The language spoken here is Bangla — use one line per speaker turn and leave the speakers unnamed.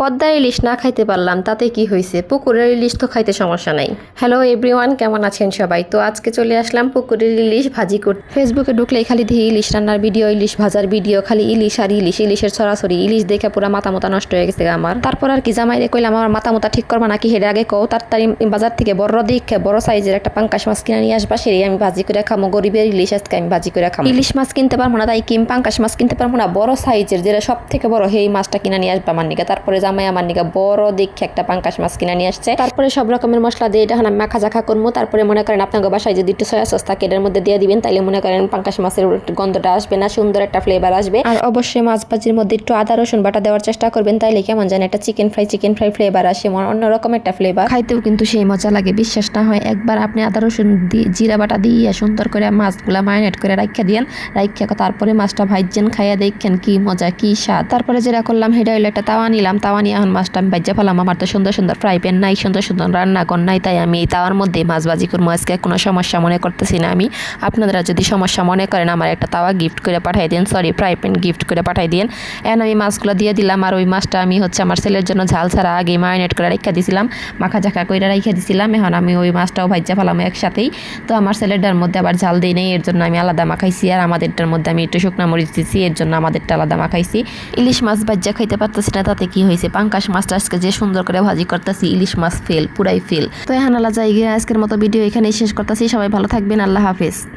পদ্মার ইলিশ না খাইতে পারলাম, তাতে কি হয়েছে পুকুরের ইলিশ তো খাইতে সমস্যা নাই। হ্যালো এভরিওয়ান কেমন আছেন সবাই? তো আজকে চলে আসলাম পুকুরের ইলিশ ভাজি করতে। ফেসবুকে ঢুকলেই খালি দেখি ইলিশ রান্নার ভিডিও, ইলিশ ভাজার ভিডিও, খালি ইলিশ আর ইলিশ, ইলিশের সরাসরি ইলিশ দেখে পুরো মাথা মোতা নষ্ট হয়ে গেছে আমার। তারপর আর কি জামাই রে কইলাম, আমার মাথা মোতা ঠিক করবা নাকি? হেরে আগে কও, তাড়াতাড়ি বাজার থেকে বড় দেখে, বড় সাইজের একটা পাঙ্কাশ মাছ কিনে নিয়ে আসবা সেটাই আমি ভাজি করে খামো। গরিবের ইলিশ আজকে আমি ভাজি করে খামো। ইলিশ মাছ কিনতে পারব না, তাই কিম পাঙ্কাশ মাছ কিনতে পারব না, বড় সাইজের, যেটা সব থেকে বড়, সেই মাছটা কিনে নিয়ে আসবা আমার নিকে তারপরে জামাই আমার নিকে বড় দেখে একটা পাঙ্কাশ মাছ কিনে নিয়ে আসছে। তারপরে সব রকমের মশলা দিয়ে এটা আমি মাখা জাখা করব। তারপরে মনে করেন আপনাকে বাসায় যদি একটু সয়া সস থাকে, এটার মধ্যে দিয়ে দিবেন তাহলে মনে করেন পাঙ্কাশ মাছের গন্ধটা আসবে না, সুন্দর একটা ফ্লেভার আসবে। আর অবশ্যই মাছ ভাজির মধ্যে একটু আদা, রসুন বাটা দেওয়ার চেষ্টা করবেন, তাইলে কেমন জানি একটা chicken fry chicken fry flavour আসে অন্যরকম একটা ফ্লেভার খাইতেও কিন্তু সেই মজা লাগে, বিশ্বাস না হয় একবার আপনি আদা, রসুন দিয়ে জিরা বাটা দিয়ে সুন্দর করে মাছগুলা ম্যারিনেট করে রাখা দিয়েন রাখা তারপরে মাছটা ভাইজেন খাইয়া দেখেন কি মজা, কি স্বাদ। তারপরে যেটা করলাম হইল একটা তাওয়া নিলাম, তাওয়া নিয়ে এখন মাছটা আমি ভাজ্যা ফেলাম। আমার তো সুন্দর সুন্দর ফ্রাই প্যান নাই, সুন্দর সুন্দর রান্না কর নাই, তাই আমি এই তাওয়ার মধ্যে মাছ ভাজি করব। আজকে কোনো সমস্যা মনে করতেছি না আমি। আপনারা যদি সমস্যা মনে করেন, আমার একটা তাওয়া গিফট করে পাঠাই দিন। সরি ফ্রাই প্যান গিফট করে পাঠাই দিন। এখন আমি মাছগুলো দিয়ে দিলাম, আর ওই মাছটা আমি হচ্ছে আমার ছেলের জন্য ঝাল ছাড়া আগে ম্যারিনেট করে রেখে দিছিলাম, মাখা ঝাঁকা করে রেখে দিছিলাম। এখন আমি ওই মাছটাও ভাজ্যা ফেলাম একসাথেই। তো আমার ছেলেটার মধ্যে আবার ঝাল দিই নেই, এর জন্য আমি আলাদা মাখাইছি। আর আমাদেরটার মধ্যে আমি একটু শুকনা মরিচ দিছি, এর জন্য আমাদেরটা আলাদা মাখাইছি। ইলিশ মাছ ভাজ্যা খাইতে পারতেছি না, তাতে কি হয়েছে পাঙ্কাশ মাছটা আজকে যে সুন্দর করে ভাজি করতেছি, ইলিশ মাছ ফেল, পুরাই ফেল। তো হ্যাঁ জায়গায় আজকের মতো ভিডিও এখানেই শেষ করতেছি। সবাই ভালো থাকবেন, আল্লাহ হাফেজ।